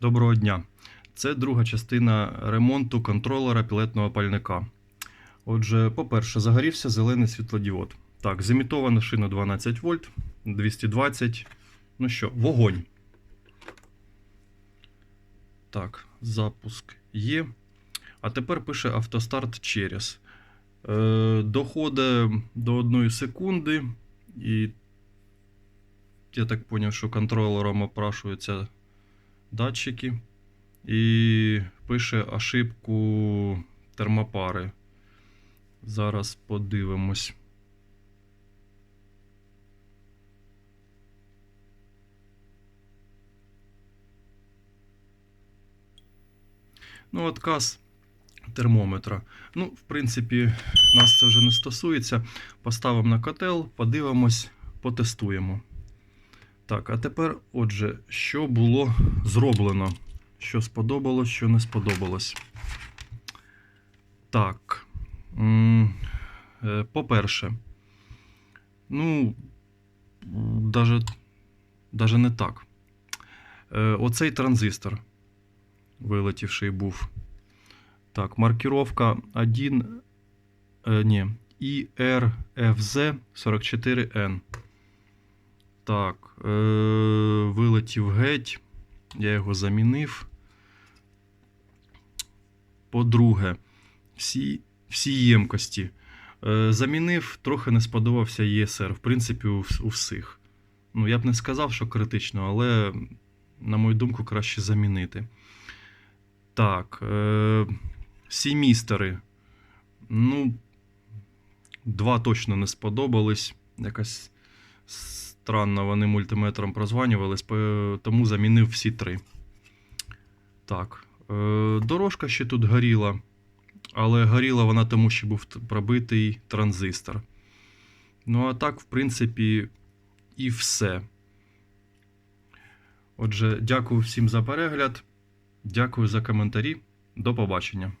Доброго дня. Це друга частина ремонту контролера пілетного пальника. Отже, по-перше, загорівся зелений світлодіод. Так, зімітована шина 12 вольт, 220. Ну що, вогонь. Так, запуск є. А тепер пише автостарт через. Е, доходить до 1 секунди, і я так зрозумів, що контролером опрашуються датчики. І пише ошибку термопари. Зараз подивимось. Ну, отказ термометра. Ну, в принципі, нас це вже не стосується. Поставимо на котел, подивимось, потестуємо. Так, а тепер, отже, що було зроблено? Що сподобалось, що не сподобалось. Так. е, По-перше, ну, даже, не так. Е, Оцей транзистор вилетівший був. Так, маркировка 1. Е, ні, IRFZ 44N. Так, е, вилетів геть. Я його замінив. По-друге, всі, всі ємкості. Е, замінив, трохи не сподобався ЄСР. В принципі, у, у всіх. Ну, я б не сказав, що критично, але, на мою думку, краще замінити. Так. Е, всі містери. Ну, два точно не сподобались. Якась странно вони мультиметром прозванювались, тому замінив всі три. Так. Е, дорожка ще тут горіла, але горіла вона тому, що був пробитий транзистор. Ну, а так, в принципі, і все. Отже, дякую всім за перегляд. Дякую за коментарі. До побачення.